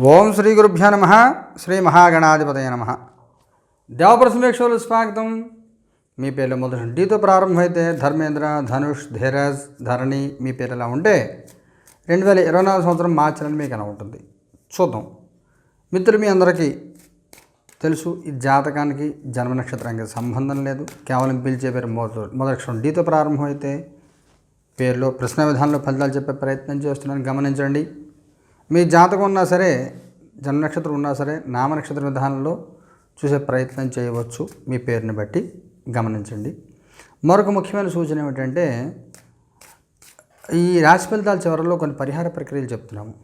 ఓం శ్రీ గురుభ్యో నమ శ్రీ మహాగణాధిపతయ నమ. దేవప్రసమేక్షలు స్వాగతం. మీ పేర్లు మొదటి డీతో ప్రారంభమైతే ధర్మేంద్ర ధనుష్ ధీరజ్ ధరణి మీ పేరు ఎలా ఉంటే రెండు వేల ఇరవై నాలుగు సంవత్సరం మార్చి మీకు ఎలా ఉంటుంది? చూద్దాం. మిత్రులు మీ అందరికీ తెలుసు ఈ జాతకానికి జన్మ నక్షత్రానికి సంబంధం లేదు. కేవలం పిలిచే పేరు మొదటి మొదటి అక్షరం డీతో ప్రారంభమైతే పేరులో ప్రశ్న విధానంలో ఫలితాలు చెప్పే ప్రయత్నం చేస్తున్నాను. గమనించండి. మీ జాతకం ఉన్నా సరే జన్మ నక్షత్రం ఉన్నా సరే నామ నక్షత్ర విధానంలో చూసే ప్రయత్నం చేయవచ్చు. మీ పేరుని బట్టి గమనించండి. మరొక ముఖ్యమైన సూచన ఏమిటంటే ఈ రాశి ఫలితాల చివరిలో కొన్ని పరిహార ప్రక్రియలు చెప్తున్నాము.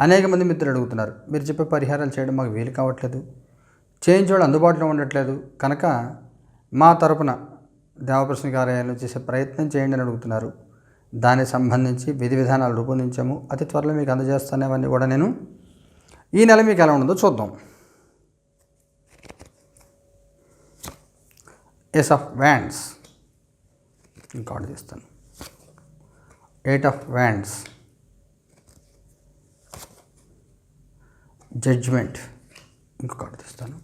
అనేక మంది మిత్రులు అడుగుతున్నారు మీరు చెప్పే పరిహారాలు చేయడం మాకు వీలు కావట్లేదు. చేయించేవాళ్ళు అందుబాటులో ఉండట్లేదు. కనుక మా తరపున దేవప్రసన్న కార్యాలయంలో చేసే ప్రయత్నం చేయండి అని అడుగుతున్నారు. దానికి సంబంధించి విధి విధానాలు రూపొందించాము. అతి త్వరలో మీకు అందజేస్తానేవన్నీ కూడా నేను ఈ నెల మీకు ఎలా ఉండదో చూద్దాం. ఎస్ ఆఫ్ వ్యాండ్స్ ఇంకోటి చేస్తాను ఎయిట్ ఆఫ్ వ్యాండ్స్ జడ్జ్మెంట్ ఇంకొకటి తీస్తాను.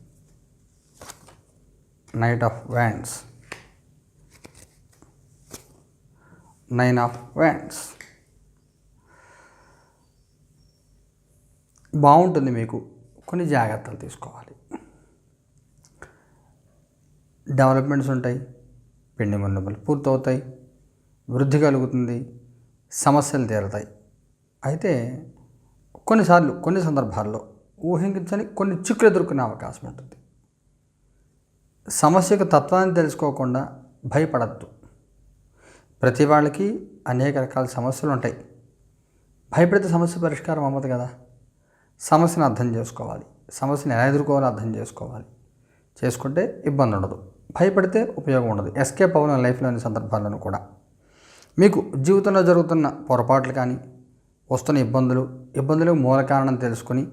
Knight of wands nine of wands బాగుంటుంది మీకు. కొన్ని జాగ్రత్తలు తీసుకోవాలి. డెవలప్మెంట్స్ ఉంటాయి. పిండి మన్నుబలు పూర్తవుతాయి. వృద్ధి కలుగుతుంది. సమస్యలు తీరుతాయి. అయితే కొన్నిసార్లు కొన్ని సందర్భాల్లో ఊహించని కొన్ని చిక్కులు ఎదుర్కొనే అవకాశం ఉంటుంది. సమస్యకు తత్వాన్ని తెలుసుకోకుండా భయపడద్దు. ప్రతి వాళ్ళకి అనేక రకాల సమస్యలు ఉంటాయి. భయపడితే సమస్య పరిష్కారం అవ్వదు కదా. సమస్యను అర్థం చేసుకోవాలి. సమస్యను ఎలా ఎదుర్కోవాలో అర్థం చేసుకోవాలి. చేసుకుంటే ఇబ్బంది ఉండదు. భయపడితే ఉపయోగం ఉండదు. ఎస్కేప్ అవ్వడం లైఫ్లోని సందర్భాలను కూడా. మీకు జీవితంలో జరుగుతున్న పొరపాట్లు కానీ వస్తున్న ఇబ్బందులు ఇబ్బందులకు మూల కారణం తెలుసుకొని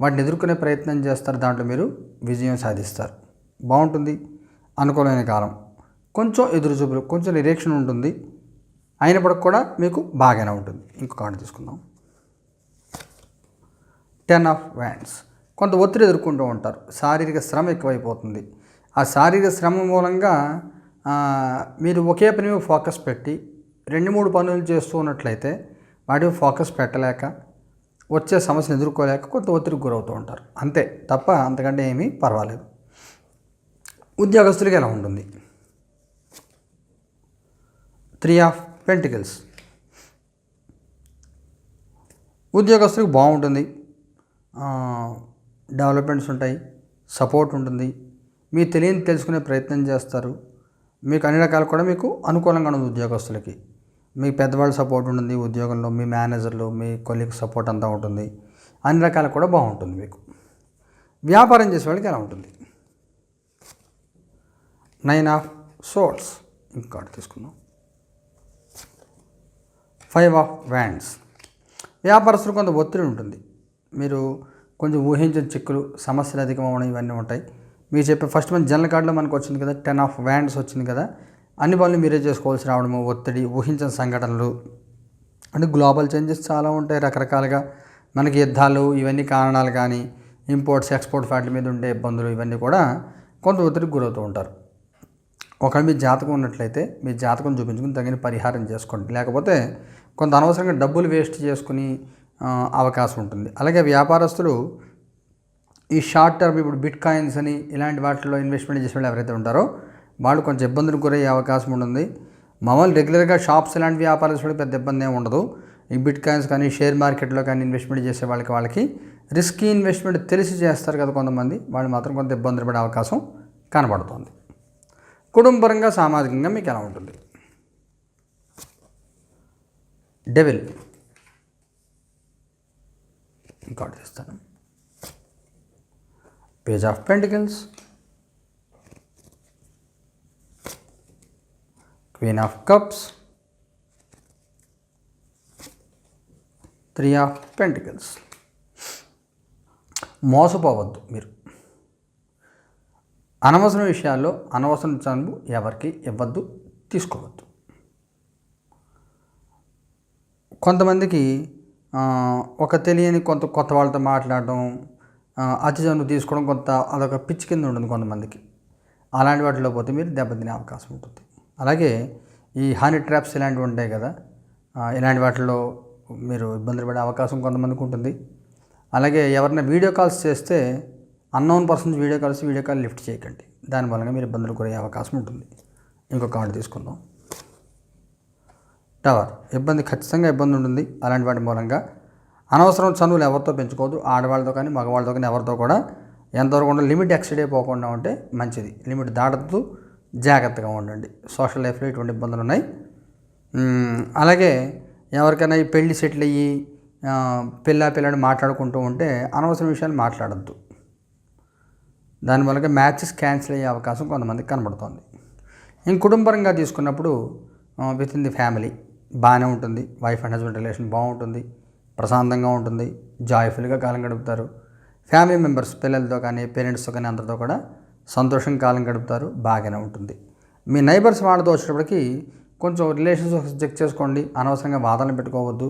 వాటిని ఎదుర్కొనే ప్రయత్నం చేస్తారు. దాంట్లో మీరు విజయం సాధిస్తారు. బాగుంటుంది. అనుకూలమైన కాలం. కొంచెం ఎదురు చూపులు కొంచెం నిరీక్షణ ఉంటుంది. అయినప్పటికి కూడా మీకు బాగానే ఉంటుంది. ఇంకో కార్డు తీసుకుందాం. టెన్ ఆఫ్ వ్యాండ్స్ కొంత ఒత్తిడి ఎదుర్కొంటూ ఉంటారు. శారీరక శ్రమ ఎక్కువైపోతుంది. ఆ శారీరక శ్రమ మూలంగా మీరు ఒకే పని మీద ఫోకస్ పెట్టి రెండు మూడు పనులు చేస్తూ ఉన్నట్లయితే వాటి ఫోకస్ పెట్టలేక వచ్చే సమస్యను ఎదుర్కోలేక కొంత ఒత్తిడికి గురవుతూ ఉంటారు. అంతే తప్ప అంతకంటే ఏమీ పర్వాలేదు. ఉద్యోగస్తులకి ఎలా ఉంటుంది? త్రీ ఆఫ్ పెంటికల్స్ ఉద్యోగస్తులకు బాగుంటుంది. డెవలప్మెంట్స్ ఉంటాయి. సపోర్ట్ ఉంటుంది. మీ తెలియని తెలుసుకునే ప్రయత్నం చేస్తారు. మీకు అన్ని రకాలు కూడా మీకు అనుకూలంగా ఉంటుంది ఉద్యోగస్తులకి. మీ పెద్దవాళ్ళ సపోర్ట్ ఉంటుంది ఉద్యోగంలో మీ మేనేజర్లు మీ కొలీగ్ సపోర్ట్ అంతా ఉంటుంది. అన్ని రకాలు కూడా బాగుంటుంది మీకు. వ్యాపారం చేసే వాళ్ళకి ఎలా ఉంటుంది? నైన్ ఆఫ్ సోల్స్ ఇంకోటి తీసుకుందాం. Five of wands. వ్యాపారస్తులు కొంత ఒత్తిడి ఉంటుంది. మీరు కొంచెం ఊహించిన చిక్కులు సమస్యలు అధికమవడం ఇవన్నీ ఉంటాయి. మీరు చెప్పే ఫస్ట్ మన జనరల్ కార్డులో మనకు వచ్చింది కదా టెన్ ఆఫ్ వ్యాండ్స్ వచ్చింది కదా అన్ని పనులు మీరే చేసుకోవాల్సి రావడము ఒత్తిడి ఊహించిన సంఘటనలు అంటే గ్లోబల్ చేంజెస్ చాలా ఉంటాయి రకరకాలుగా. మనకి యుద్ధాలు ఇవన్నీ కారణాలు కానీ ఇంపోర్ట్స్ ఎక్స్పోర్ట్ వాటి మీద ఉండే ఇబ్బందులు ఇవన్నీ కూడా కొంత ఒత్తిడికి గురవుతూ ఉంటారు. ఒకవేళ మీ జాతకం ఉన్నట్లయితే మీ జాతకం చూపించుకుని తగిన పరిహారం చేసుకోండి. లేకపోతే కొంత అనవసరంగా డబ్బులు వేస్ట్ చేసుకుని అవకాశం ఉంటుంది. అలాగే వ్యాపారస్తులు ఈ షార్ట్ టర్మ్ ఇప్పుడు బిట్ కాయిన్స్ అని ఇలాంటి వాటిలో ఇన్వెస్ట్మెంట్ చేసే వాళ్ళు ఎవరైతే ఉంటారో వాళ్ళు కొంచెం ఇబ్బందులు గురయ్యే అవకాశం ఉంటుంది. మామూలు రెగ్యులర్గా షాప్స్ ఇలాంటి వ్యాపారస్తులకు పెద్ద ఇబ్బంది ఏమి ఉండదు. ఈ బిట్ కాయిన్స్ కానీ షేర్ మార్కెట్లో కానీ ఇన్వెస్ట్మెంట్ చేసే వాళ్ళకి వాళ్ళకి రిస్కీ ఇన్వెస్ట్మెంట్ తెలిసి చేస్తారు కదా కొంతమంది. వాళ్ళు మాత్రం కొంత ఇబ్బందులు పడే అవకాశం కనబడుతుంది. కుటుంబపరంగా సామాజికంగా మీకు ఎలా ఉంటుంది? డెవిల్ ఇంకా చేస్తాను. Page of pentacles queen of cups three of pentacles మోసపోవద్దు మీరు. అనవసరం విషయాల్లో అనవసరం చనువు ఎవరికి ఇవ్వద్దు తీసుకోవద్దు. కొంతమందికి ఒక తెలియని కొంత కొత్త వాళ్ళతో మాట్లాడడం అతి చనువు తీసుకోవడం కొంత అదొక పిచ్చి కింద ఉంటుంది కొంతమందికి. అలాంటి వాటిలో పోతే మీరు దెబ్బతినే అవకాశం ఉంటుంది. అలాగే ఈ హానీ ట్రాప్స్ ఇలాంటివి ఉంటాయి కదా ఇలాంటి వాటిలో మీరు ఇబ్బందులు పడే అవకాశం కొంతమందికి ఉంటుంది. అలాగే ఎవరైనా వీడియో కాల్స్ చేస్తే unknown persons video calls video call lift చేయకండి. దాని మూలంగా మీరు ఇబ్బందులు గురయ్యే అవకాశం ఉంటుంది. ఇంకో కార్డు తీసుకుందాం. టవర్ ఇబ్బంది ఖచ్చితంగా ఇబ్బంది ఉంటుంది. అలాంటి వాటి మూలంగా అనవసరం చనువులు ఎవరితో పెంచుకోవద్దు. ఆడవాళ్ళతో కానీ మగవాళ్ళతో కానీ ఎవరితో కూడా ఎంతవరకు ఉండాలి? లిమిట్ ఎక్సైడ్ అయిపోకుండా ఉంటే మంచిది. లిమిట్ దాటుతూ జాగ్రత్తగా ఉండండి. సోషల్ లైఫ్లో ఇటువంటి ఇబ్బందులు ఉన్నాయి. అలాగే ఎవరికైనా ఈ పెళ్ళి సెటిల్ అయ్యి పిల్ల పిల్లని మాట్లాడుకుంటూ ఉంటే అనవసరం విషయాలు మాట్లాడద్దు. దాని మ్యాచెస్ క్యాన్సిల్ అయ్యే అవకాశం కొంతమందికి కనబడుతోంది. ఇంక కుటుంబరంగా తీసుకున్నప్పుడు విత్ ఇన్ ది ఫ్యామిలీ బాగానే ఉంటుంది. వైఫ్ అండ్ హస్బెండ్ రిలేషన్ బాగుంటుంది ప్రశాంతంగా ఉంటుంది. జాయ్ఫుల్గా కాలం గడుపుతారు. ఫ్యామిలీ మెంబర్స్ పిల్లలతో కానీ పేరెంట్స్తో కానీ అందరితో కూడా సంతోషంగా కాలం గడుపుతారు. బాగానే ఉంటుంది. మీ నైబర్స్ వాళ్ళతో వచ్చేటప్పటికి కొంచెం రిలేషన్స్ చెక్ చేసుకోండి. అనవసరంగా వాదనలు పెట్టుకోవద్దు.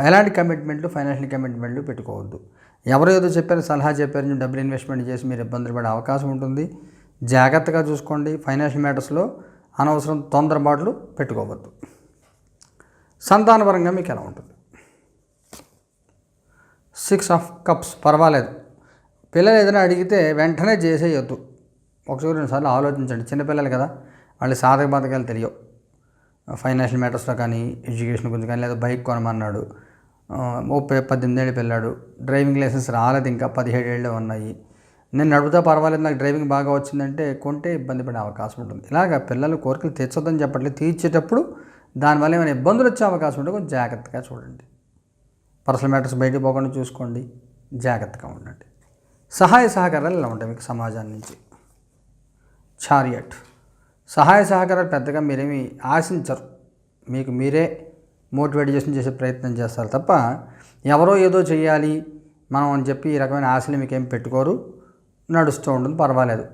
ఎలాంటి కమిట్మెంట్లు ఫైనాన్షియల్ కమిట్మెంట్లు పెట్టుకోవద్దు. ఎవరో ఏదో చెప్పారు సలహా చెప్పారు నేను డబ్బులు ఇన్వెస్ట్మెంట్ చేసి మీరు ఇబ్బందులు పడే అవకాశం ఉంటుంది. జాగ్రత్తగా చూసుకోండి. ఫైనాన్షియల్ మ్యాటర్స్లో అనవసరం తొందరపాట్లు పెట్టుకోవద్దు. సంతానపరంగా మీకు ఎలా ఉంటుంది? సిక్స్ ఆఫ్ కప్స్ పర్వాలేదు. పిల్లలు ఏదైనా అడిగితే వెంటనే చేసేయొద్దు. ఒకసారి రెండుసార్లు ఆలోచించండి. చిన్నపిల్లలు కదా వాళ్ళు సాధక బాధకాలు తెలియవు. ఫైనాన్షియల్ మ్యాటర్స్లో కానీ ఎడ్యుకేషన్ గురించి కానీ లేదా బైక్ కొనమన్నాడు. ముప్పై పద్దెనిమిది ఏళ్ళు పిల్లాడు డ్రైవింగ్ లైసెన్స్ రాలేదు ఇంకా పదిహేడు ఏళ్ళే ఉన్నాయి. నేను నడుపుతా పర్వాలేదు నాకు డ్రైవింగ్ బాగా వచ్చిందంటే కొంటే ఇబ్బంది పడే అవకాశం ఉంటుంది. ఇలాగ పిల్లలు కోరికలు తీర్చొద్దని చెప్పట్లేదు తీర్చేటప్పుడు దానివల్ల ఏమైనా ఇబ్బందులు వచ్చే అవకాశం ఉంటే కొంచెం జాగ్రత్తగా చూడండి. పర్సనల్ మ్యాటర్స్ బయటకు పోకుండా చూసుకోండి జాగ్రత్తగా ఉండండి. సహాయ సహకారాలు ఇలా ఉంటాయి మీకు సమాజాన్ని నుంచి. చారియట్. సహాయ సహకారాలు పెద్దగా మీరేమి ఆశించరు. మీకు మీరే మోటివేట్ చేసే ప్రయత్నం చేస్తారు తప్ప ఎవరో ఏదో చేయాలి మనం అని చెప్పి ఈ రకమైన ఆశలు మీకేం పెట్టుకోరు నడుస్తూ ఉంటుంది పర్వాలేదు.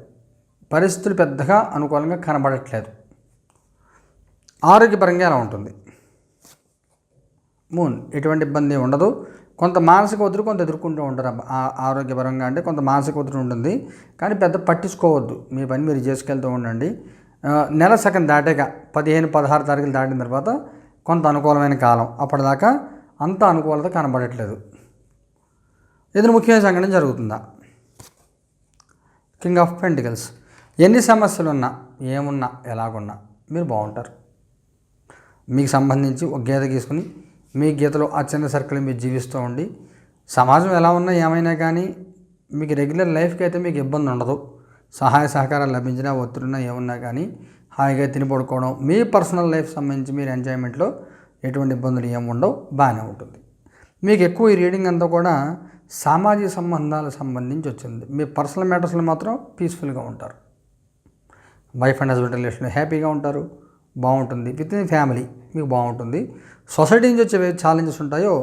పరిస్థితులు పెద్దగా అనుకూలంగా కనబడట్లేదు. ఆరోగ్యపరంగా ఎలా ఉంటుంది? మూన్ ఎటువంటి ఇబ్బంది ఉండదు. కొంత మానసిక ఒత్తిడి కొంత ఎదుర్కొంటూ ఉంటారు. ఆ- ఆరోగ్యపరంగా అంటే కొంత మానసిక ఒత్తిడి ఉంటుంది. కానీ పెద్ద పట్టించుకోవద్దు. మీ పని మీరు చేసుకెళ్తూ ఉండండి. నెల సగం దాటాక పదిహేను పదహారు తారీఖులు దాటిన తర్వాత కొంత అనుకూలమైన కాలం. అప్పటిదాకా అంత అనుకూలత కనబడట్లేదు. ఇది ముఖ్యమైన సంఘటన జరుగుతుందా? కింగ్ ఆఫ్ పెంటికల్స్ ఎన్ని సమస్యలు ఉన్నా ఏమున్నా ఎలాగున్నా మీరు బాగుంటారు. మీకు సంబంధించి ఒక గీత గీసుకుని మీ గీతలో ఆ చిన్న సర్కిల్ మీరు జీవిస్తూ ఉండి సమాజం ఎలా ఉన్నా ఏమైనా కానీ మీకు రెగ్యులర్ లైఫ్కి అయితే మీకు ఇబ్బంది ఉండదు సహాయ సహకారాలు లభించినా ఒత్తిడినా ఏమున్నా కానీ హాయిగా తిని పడుకోవడం మీ పర్సనల్ లైఫ్ సంబంధించి మీరు ఎంజాయ్మెంట్లో ఎటువంటి ఇబ్బందులు ఏమి ఉండవు బాగానే ఉంటుంది. మీకు ఎక్కువ ఈ రీడింగ్ అంతా కూడా సామాజిక సంబంధాలకు సంబంధించి వచ్చింది. మీ పర్సనల్ మ్యాటర్స్లో మాత్రం పీస్ఫుల్గా ఉంటారు. వైఫ్ అండ్ హస్బెండ్ రిలేషన్లో హ్యాపీగా ఉంటారు బాగుంటుంది. విత్ ఇన్ ఫ్యామిలీ మీకు బాగుంటుంది. సొసైటీ నుంచి వచ్చే ఛాలెంజెస్ ఉంటాయో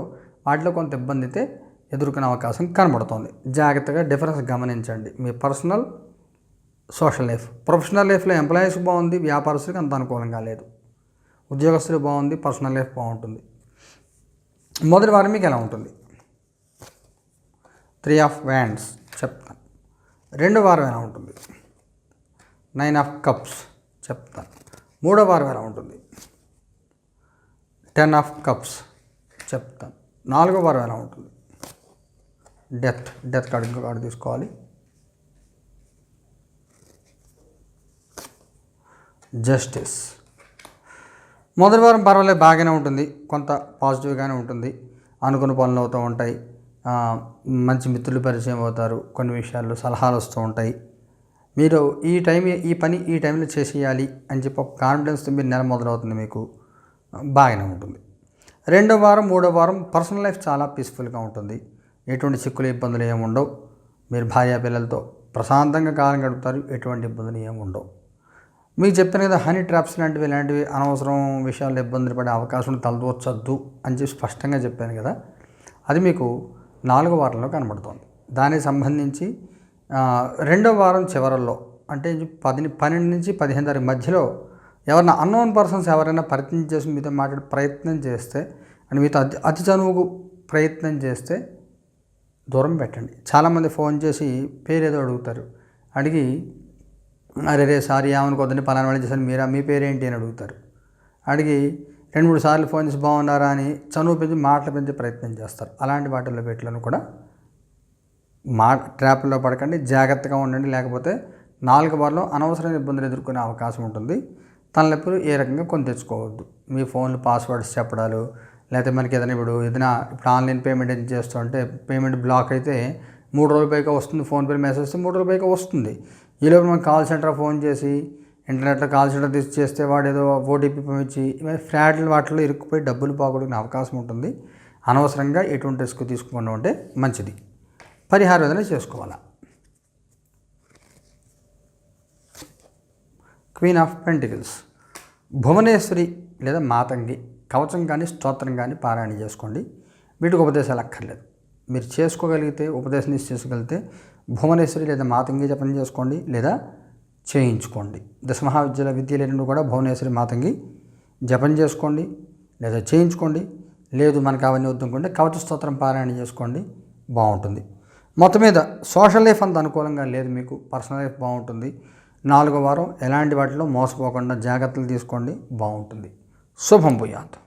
వాటిలో కొంత ఇబ్బంది అయితే ఎదుర్కొనే అవకాశం కనబడుతుంది. జాగ్రత్తగా డిఫరెన్స్ గమనించండి. మీ పర్సనల్ సోషల్ లైఫ్. ప్రొఫెషనల్ లైఫ్లో ఎంప్లాయీస్ బాగుంది వ్యాపారస్తులకు అంత అనుకూలంగా లేదు. ఉద్యోగస్తులు బాగుంది పర్సనల్ లైఫ్ బాగుంటుంది. మొదటి వారం మీకు ఎలా ఉంటుంది? త్రీ ఆఫ్ వ్యాండ్స్ చెప్తాను. రెండో వారం ఎలా ఉంటుంది? నైన్ ఆఫ్ కప్స్ చెప్తాను. మూడో వారం ఎలా ఉంటుంది? టెన్ ఆఫ్ కప్స్ చెప్తాను. నాలుగో వారం ఎలా ఉంటుంది? డెత్ డెత్ కార్డు ఇంకో కార్డు తీసుకోవాలి. జస్టిస్. మొదటి వారం పర్వాలేదు బాగానే ఉంటుంది. కొంత పాజిటివ్గానే ఉంటుంది. అనుకున్న పనులు అవుతూ ఉంటాయి. మంచి మిత్రులు పరిచయం అవుతారు. కొన్ని విషయాల్లో సలహాలు వస్తూ ఉంటాయి. మీరు ఈ టైం ఈ పని ఈ టైంలో చేసేయాలి అని చెప్పి ఒక కాన్ఫిడెన్స్తో మీరు నెల మొదలవుతుంది మీకు. బాగానే ఉంటుంది. రెండో వారం మూడో వారం పర్సనల్ లైఫ్ చాలా పీస్ఫుల్గా ఉంటుంది. ఎటువంటి చిక్కులు ఇబ్బందులు ఏమి ఉండవు. మీరు భార్య పిల్లలతో ప్రశాంతంగా కాలం గడుపుతారు. ఎటువంటి ఇబ్బందులు ఏమి ఉండవు. మీకు చెప్పాను కదా హనీ ట్రాప్స్ లాంటివి ఇలాంటివి అనవసరం విషయాల్లో ఇబ్బందులు పడే అవకాశం తలదూర్చొద్దు అని చెప్పి స్పష్టంగా చెప్పాను కదా. అది మీకు నాలుగో వారంలో కనబడుతుంది. దానికి సంబంధించి రెండో వారం చివరల్లో అంటే పది పన్నెండు నుంచి పదిహేను తారీఖు మధ్యలో ఎవరైనా అన్నోన్ పర్సన్స్ ఎవరైనా పరిచయం చేసి మీతో మాట్లాడే ప్రయత్నం చేస్తే అండ్ మీతో అతి అతి చనువుకు ప్రయత్నం చేస్తే దూరం పెట్టండి. చాలామంది ఫోన్ చేసి పేరు ఏదో అడుగుతారు. అడిగి అరే రే సారీ ఏమనుకోద్దని పలానా వాళ్ళు చేశాను మీరా మీ పేరేంటి అని అడుగుతారు. అడిగి రెండు మూడు సార్లు ఫోన్ చేసి బాగున్నారా అని చనువు పెంచి మాటలు పెంచే ప్రయత్నం చేస్తారు. అలాంటి వాటిల్లో పెట్టలను కూడా మా ట్రాప్లో పడకండి జాగ్రత్తగా ఉండండి లేకపోతే నాలుగు వారిలో అనవసరమైన ఇబ్బందులు ఎదుర్కొనే అవకాశం ఉంటుంది. తలనొప్పులు ఏ రకంగా కొని తెచ్చుకోవద్దు. మీ ఫోన్లు పాస్వర్డ్స్ చెప్పడాలు లేకపోతే మనకి ఏదైనా ఇప్పుడు ఏదైనా ఇప్పుడు ఆన్లైన్ పేమెంట్ ఏం చేస్తుంటే పేమెంట్ బ్లాక్ అయితే మూడు రోజుల పైగా వస్తుంది ఫోన్పే మెసేజ్ వస్తే మూడు రోజుల పైగా వస్తుంది. ఈలోపు మనం కాల్ సెంటర్ ఫోన్ చేసి ఇంటర్నెట్లో కాల్ సెంటర్ తీసి చేస్తే వాడు ఏదో ఓటీపీ పంపించి ఇవన్నీ ఫ్రాడ్లు వాటిలో ఇరుక్కుపోయి డబ్బులు పోగొట్టుకునే అవకాశం ఉంటుంది. అనవసరంగా ఎటువంటి రిస్క్ తీసుకోకుండా ఉంటే మంచిది. పరిహారం ఏదైనా చేసుకోవాలా? క్వీన్ ఆఫ్ పెంటికల్స్ భువనేశ్వరి లేదా మాతంగి కవచం కానీ స్తోత్రం కానీ పారాయణ చేసుకోండి. వీటికి ఉపదేశాలు అక్కర్లేదు. మీరు చేసుకోగలిగితే ఉపదేశం తీసి చేసుకోగలిగితే భువనేశ్వరి లేదా మాతంగి జపం చేసుకోండి లేదా చేయించుకోండి. దశ మహావిద్యల విద్యలు కూడా భువనేశ్వరి మాతంగి జపం చేసుకోండి లేదా చేయించుకోండి. లేదు మనకు అవన్నీ వద్దనుకుంటే కవచ స్తోత్రం పారాయణ చేసుకోండి. బాగుంటుంది. మొత్తం మీద సోషల్ లైఫ్ అంత అనుకూలంగా లేదు మీకు. పర్సనల్ లైఫ్ బాగుంటుంది. నాలుగో వారం ఎలాంటి వాటిలో మోసపోకుండా జాగ్రత్తలు తీసుకోండి. బాగుంటుంది. శుభం భూయాత్.